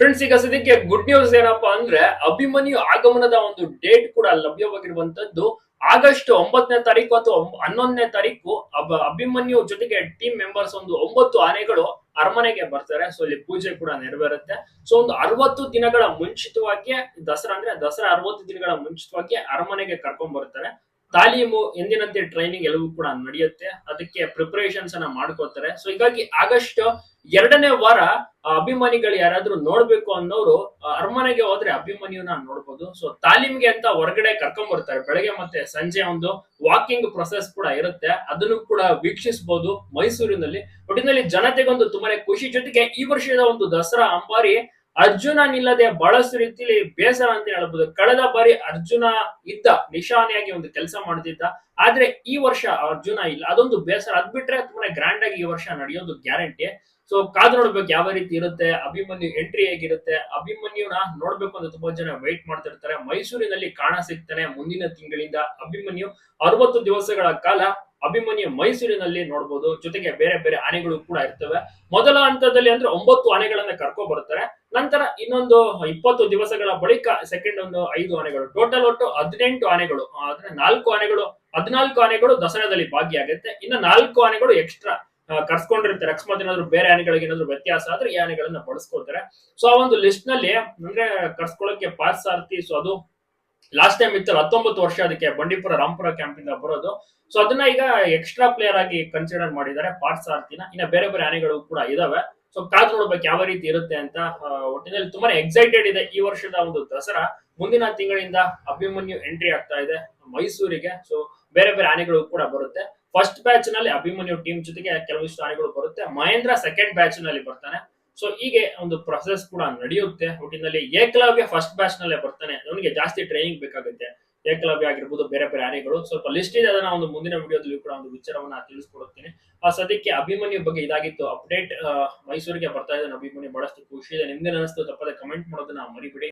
Friends ಈಗ ಸದ್ಯಕ್ಕೆ good news ಏನಪ್ಪಾ ಅಂದ್ರೆ ಅಭಿಮನ್ಯು ಆಗಮನದ ಒಂದು ಡೇಟ್ ಕೂಡ ಲಭ್ಯವಾಗಿರುವಂತದ್ದು ಆಗಸ್ಟ್ ಒಂಬತ್ತನೇ ತಾರೀಕು ಅಥವಾ ಹನ್ನೊಂದನೇ ತಾರೀಕು ಅಭಿಮನ್ಯು ಜೊತೆಗೆ ಟೀಮ್ ಮೆಂಬರ್ಸ್ ಒಂದು ಒಂಬತ್ತು ಆನೆಗಳು ಅರಮನೆಗೆ ಬರ್ತಾರೆ. ಸೊ ಇಲ್ಲಿ ಪೂಜೆ ಕೂಡ ನೆರವೇರುತ್ತೆ. ಸೊ ಒಂದು ಅರವತ್ತು ದಿನಗಳ ಮುಂಚಿತವಾಗಿ ದಸರಾ ಅಂದ್ರೆ ದಸರಾ ಅರವತ್ತು ದಿನಗಳ ಮುಂಚಿತವಾಗಿ ಅರಮನೆಗೆ ಕರ್ಕೊಂಡ್ ಬರ್ತಾರೆ. ತಾಲೀಮು ಎಂದಿನಂತೆ ಟ್ರೈನಿಂಗ್ ಎಲ್ಲವೂ ಕೂಡ ನಡೆಯುತ್ತೆ. ಅದಕ್ಕೆ ಪ್ರಿಪರೇಷನ್ಸ್ ಅನ್ನ ಮಾಡ್ಕೋತಾರೆ ಸೊ ಹೀಗಾಗಿ ಆಗಸ್ಟ್ ಎರಡನೇ ವಾರ ಅಭಿಮಾನಿಗಳು ಯಾರಾದ್ರೂ ನೋಡ್ಬೇಕು ಅನ್ನೋರು ಅರಮನೆಗೆ ಹೋದ್ರೆ ಅಭಿಮಾನಿಯನ್ನ ನೋಡ್ಬೋದು. ಸೊ ತಾಲೀಮ್ಗೆ ಅಂತ ಹೊರಗಡೆ ಕರ್ಕೊಂಡ್ ಬರ್ತಾರೆ. ಬೆಳಗ್ಗೆ ಮತ್ತೆ ಸಂಜೆ ಒಂದು ವಾಕಿಂಗ್ ಪ್ರೊಸೆಸ್ ಕೂಡ ಇರುತ್ತೆ. ಅದನ್ನು ಕೂಡ ವೀಕ್ಷಿಸಬಹುದು ಮೈಸೂರಿನಲ್ಲಿ. ಒಟ್ಟಿನಲ್ಲಿ ಜನತೆಗೊಂದು ತುಂಬಾನೇ ಖುಷಿ. ಜೊತೆಗೆ ಈ ವರ್ಷದ ಒಂದು ದಸರಾ ಅಂಬಾರಿ ಅರ್ಜುನ ನಿಲ್ಲದೆ ಬಹಳಷ್ಟು ರೀತಿಯಲ್ಲಿ ಬೇಸರ ಅಂತ ಹೇಳ್ಬೋದು. ಕಳೆದ ಬಾರಿ ಅರ್ಜುನ ಇದ್ದ ನಿಶಾನೆಯಾಗಿ ಒಂದು ಕೆಲಸ ಮಾಡ್ತಿದ್ದ. ಆದ್ರೆ ಈ ವರ್ಷ ಅರ್ಜುನ ಇಲ್ಲ. ಅದೊಂದು ಬೇಸರ. ಅದ್ ಬಿಟ್ರೆ ತುಂಬಾ ಗ್ರ್ಯಾಂಡ್ ಆಗಿ ಈ ವರ್ಷ ನಡೆಯೋದು ಗ್ಯಾರಂಟಿ ಸೊ ಕಾದು ನೋಡ್ಬೇಕು ಯಾವ ರೀತಿ ಇರುತ್ತೆ. ಅಭಿಮನ್ಯು ಎಂಟ್ರಿ ಹೇಗಿರುತ್ತೆ. ಅಭಿಮನ್ಯುನ ನೋಡ್ಬೇಕು ಅಂತ ತುಂಬಾ ಜನ ವೆಯ್ಟ್ ಮಾಡ್ತಿರ್ತಾರೆ. ಮೈಸೂರಿನಲ್ಲಿ ಕಾಣ ಸಿಗ್ತಾನೆ ಮುಂದಿನ ತಿಂಗಳಿಂದ ಅಭಿಮನ್ಯು. ಅರವತ್ತು ದಿವಸಗಳ ಕಾಲ ಅಭಿಮನ್ಯು ಮೈಸೂರಿನಲ್ಲಿ ನೋಡ್ಬೋದು. ಜೊತೆಗೆ ಬೇರೆ ಬೇರೆ ಆನೆಗಳು ಕೂಡ ಇರ್ತವೆ. ಮೊದಲ ಹಂತದಲ್ಲಿ ಅಂದ್ರೆ ಒಂಬತ್ತು ಆನೆಗಳನ್ನ ಕರ್ಕೊ ಬರ್ತಾರೆ. ನಂತರ ಇನ್ನೊಂದು ಇಪ್ಪತ್ತು ದಿವಸಗಳ ಬಳಿಕ ಸೆಕೆಂಡ್ ಒಂದು ಐದು ಆನೆಗಳು. ಟೋಟಲ್ ಒಟ್ಟು ಹದಿನೆಂಟು ಆನೆಗಳು. ಅಂದ್ರೆ ನಾಲ್ಕು ಆನೆಗಳು, ಹದಿನಾಲ್ಕು ಆನೆಗಳು ದಸರಾದಲ್ಲಿ ಭಾಗಿಯಾಗುತ್ತೆ. ಇನ್ನು ನಾಲ್ಕು ಆನೆಗಳು ಎಕ್ಸ್ಟ್ರಾ ಕರ್ಸ್ಕೊಂಡಿರ್ತಾರೆ. ಅಕಸ್ಮಾತ್ ಏನಾದ್ರು ಬೇರೆ ಆನೆಗಳಿಗೆ ಏನಾದ್ರು ವ್ಯತ್ಯಾಸ ಆದ್ರೆ ಈ ಆನೆಗಳನ್ನ ಬಳಸ್ಕೊಳ್ತಾರೆ. ಸೊ ಆ ಒಂದು ಲಿಸ್ಟ್ನಲ್ಲಿ ಅಂದ್ರೆ ಕರ್ಸ್ಕೊಳ್ಳೋಕೆ ಪಾಸ್ ಸೊ ಅದು ಲಾಸ್ಟ್ ಟೈಮ್ ಇತ್ತಲ್ಲ, ಹತ್ತೊಂಬತ್ತು ವರ್ಷ ಅದಕ್ಕೆ ಬಂಡೀಪುರ ರಾಂಪುರ ಕ್ಯಾಂಪ್ ಇಂದ ಬರೋದು. ಸೊ ಅದನ್ನ ಈಗ ಎಕ್ಸ್ಟ್ರಾ ಪ್ಲೇಯರ್ ಆಗಿ ಕನ್ಸಿಡರ್ ಮಾಡಿದ್ದಾರೆ ಪಾರ್ಟ್ ಸಾರ್ತಿನ. ಇನ್ನ ಬೇರೆ ಬೇರೆ ಆನೆಗಳು ಕೂಡ ಇದಾವೆ. ಸೊ ಕಾದ್ ನೋಡ್ಬೇಕು ಯಾವ ರೀತಿ ಇರುತ್ತೆ ಅಂತ ಒಟ್ಟಿನಲ್ಲಿ ತುಂಬಾನೇ ಎಕ್ಸೈಟೆಡ್ ಇದೆ ಈ ವರ್ಷದ ಒಂದು ದಸರಾ. ಮುಂದಿನ ತಿಂಗಳಿಂದ ಅಭಿಮನ್ಯು ಎಂಟ್ರಿ ಆಗ್ತಾ ಇದೆ ಮೈಸೂರಿಗೆ. ಸೊ ಬೇರೆ ಬೇರೆ ಆನೆಗಳು ಕೂಡ ಬರುತ್ತೆ. ಫಸ್ಟ್ ಬ್ಯಾಚ್ನಲ್ಲಿ ಅಭಿಮನ್ಯು ಟೀಮ್ ಜೊತೆಗೆ ಕೆಲವಿಷ್ಟು ಆನೆಗಳು ಬರುತ್ತೆ. ಮಹೇಂದ್ರ ಸೆಕೆಂಡ್ ಬ್ಯಾಚ್ನಲ್ಲಿ ಬರ್ತಾನೆ. ಸೊ ಹೀಗೆ ಒಂದು ಪ್ರೊಸೆಸ್ ಕೂಡ ನಡೆಯುತ್ತೆ. ಒಟ್ಟಿನಲ್ಲಿ ಏಕಲವ್ಯ ಫಸ್ಟ್ ಬ್ಯಾಚ್ ನಲ್ಲೇ ಬರ್ತಾನೆ. ಅವನಿಗೆ ಜಾಸ್ತಿ ಟ್ರೈನಿಂಗ್ ಬೇಕಾಗುತ್ತೆ. ಏಕಲವ್ಯ ಆಗಿರ್ಬೋದು, ಬೇರೆ ಬೇರೆ ಆನೆಗಳು. ಸ್ವಲ್ಪ ಲಿಸ್ಟ್ ಇದೆ, ಅದನ್ನ ಒಂದು ಮುಂದಿನ ವಿಡಿಯೋದಲ್ಲಿ ಕೂಡ ಒಂದು ವಿಚಾರವನ್ನ ತಿಳಿಸ್ಕೊಡುತ್ತೇನೆ ಆ, ಸದ್ಯಕ್ಕೆ ಅಭಿಮನ್ಯು ಬಗ್ಗೆ ಇದಾಗಿತ್ತು. ಅಪ್ಡೇಟ್ ಮೈಸೂರಿಗೆ ಬರ್ತಾ ಇದ್ದಾನೆ ಅಭಿಮನ್ಯು, ಬಹಳಷ್ಟು ಖುಷಿ ಇದೆ. ನಿಮ್ದೇನು ಅನಿಸ್ತು? ತಪ್ಪದೆ ಕಮೆಂಟ್ ಮಾಡೋದನ್ನ ಮರಿಬಿಡಿ.